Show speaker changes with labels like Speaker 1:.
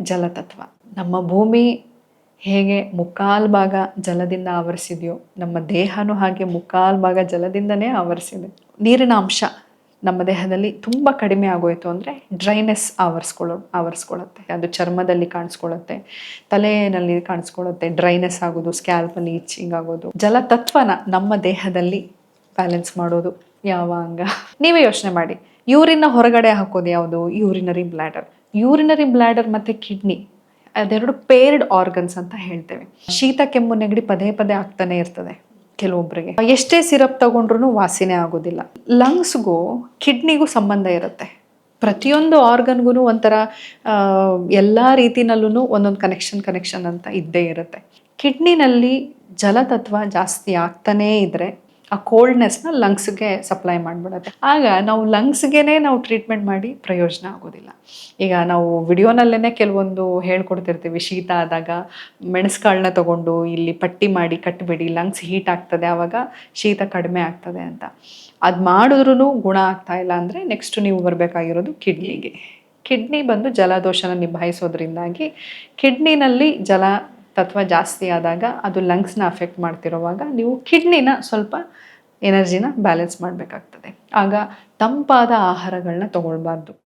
Speaker 1: ಜಲತತ್ವ. ನಮ್ಮ ಭೂಮಿ ಹೇಗೆ ಮುಕ್ಕಾಲು ಭಾಗ ಜಲದಿಂದ ಆವರಿಸಿದೆಯೋ, ನಮ್ಮ ದೇಹನೂ ಹಾಗೆ ಮುಕ್ಕಾಲು ಭಾಗ ಜಲದಿಂದನೇ ಆವರಿಸಿದೆ. ನೀರಿನ ಅಂಶ ನಮ್ಮ ದೇಹದಲ್ಲಿ ತುಂಬ ಕಡಿಮೆ ಆಗೋಯ್ತು ಅಂದರೆ ಡ್ರೈನೆಸ್ ಆವರಿಸ್ಕೊಳ್ಳೋ ಆವರಿಸ್ಕೊಳ್ಳುತ್ತೆ ಅದು ಚರ್ಮದಲ್ಲಿ ಕಾಣಿಸ್ಕೊಳ್ಳುತ್ತೆ ತಲೆಯಲ್ಲಿ ಕಾಣಿಸ್ಕೊಳ್ಳುತ್ತೆ ಡ್ರೈನೆಸ್ ಆಗೋದು ಸ್ಕ್ಯಾಲ್ಪಲ್ಲಿ ಇಚ್ಚಿಂಗ್ ಆಗೋದು. ಜಲತತ್ವನ ನಮ್ಮ ದೇಹದಲ್ಲಿ ಬ್ಯಾಲೆನ್ಸ್ ಮಾಡೋದು ಯಾವ ಅಂಗ? ನೀವೇ ಯೋಚನೆ ಮಾಡಿ. ಯೂರಿನ ಹೊರಗಡೆ ಹಾಕೋದು ಯಾವುದು? Urinary bladder. ಯೂರಿನರಿ ಬ್ಲ್ಯಾಡರ್ ಮತ್ತು ಕಿಡ್ನಿ ಅದೆರಡು ಪೇರ್ಡ್ ಆರ್ಗನ್ಸ್ ಅಂತ ಹೇಳ್ತೇವೆ. ಶೀತ, ಕೆಮ್ಮು, ನೆಗಡಿ ಪದೇ ಪದೇ ಆಗ್ತಾನೆ ಇರ್ತದೆ ಕೆಲವೊಬ್ಬರಿಗೆ ಎಷ್ಟೇ ಸಿರಪ್ ತಗೊಂಡ್ರೂ ವಾಸಿನೇ ಆಗೋದಿಲ್ಲ. ಲಂಗ್ಸ್ಗೂ ಕಿಡ್ನಿಗೂ ಸಂಬಂಧ ಇರುತ್ತೆ. ಪ್ರತಿಯೊಂದು ಆರ್ಗನ್ಗೂ ಒಂಥರ ಎಲ್ಲ ರೀತಿನಲ್ಲೂ ಒಂದೊಂದು ಕನೆಕ್ಷನ್ ಕನೆಕ್ಷನ್ ಅಂತ ಇದ್ದೇ ಇರುತ್ತೆ. ಕಿಡ್ನಿನಲ್ಲಿ ಜಲತತ್ವ ಜಾಸ್ತಿ ಆಗ್ತಾನೇ ಇದ್ರೆ ಆ ಕೋಲ್ಡ್ನೆಸ್ನ ಲಂಗ್ಸ್ಗೆ ಸಪ್ಲೈ ಮಾಡಿಬಿಡುತ್ತೆ. ಆಗ ನಾವು ಲಂಗ್ಸ್ಗೆ ನಾವು ಟ್ರೀಟ್ಮೆಂಟ್ ಮಾಡಿ ಪ್ರಯೋಜನ ಆಗೋದಿಲ್ಲ. ಈಗ ನಾವು ವಿಡಿಯೋನಲ್ಲೇ ಕೆಲವೊಂದು ಹೇಳ್ಕೊಡ್ತಿರ್ತೀವಿ. ಶೀತ ಆದಾಗ ಮೆಣಸುಕಾಳನ್ನ ತಗೊಂಡು ಇಲ್ಲಿ ಪಟ್ಟಿ ಮಾಡಿ ಕಟ್ಟಿಬಿಡಿ ಲಂಗ್ಸ್ ಹೀಟ್ ಆಗ್ತದೆ ಆವಾಗ ಶೀತ ಕಡಿಮೆ ಆಗ್ತದೆ ಅಂತ. ಅದು ಮಾಡಿದ್ರೂ ಗುಣ ಆಗ್ತಾ ಇಲ್ಲ ಅಂದರೆ ನೆಕ್ಸ್ಟ್ ನೀವು ಬರಬೇಕಾಗಿರೋದು ಕಿಡ್ನಿಗೆ ಕಿಡ್ನಿ ಬಂದು ಜಲದೋಷನ ನಿಭಾಯಿಸೋದ್ರಿಂದಾಗಿ ಕಿಡ್ನಿನಲ್ಲಿ ಜಲ ತತ್ವ ಜಾಸ್ತಿ ಆದಾಗ ಅದು ಲಂಗ್ಸ್ನ ಅಫೆಕ್ಟ್ ಮಾಡ್ತಿರೋವಾಗ ನೀವು ಕಿಡ್ನಿನ ಸ್ವಲ್ಪ ಎನರ್ಜಿನ ಬ್ಯಾಲೆನ್ಸ್ ಮಾಡಬೇಕಾಗ್ತದೆ. ಆಗ ತಂಪಾದ ಆಹಾರಗಳನ್ನ ತಗೊಳ್ಬಾರ್ದು.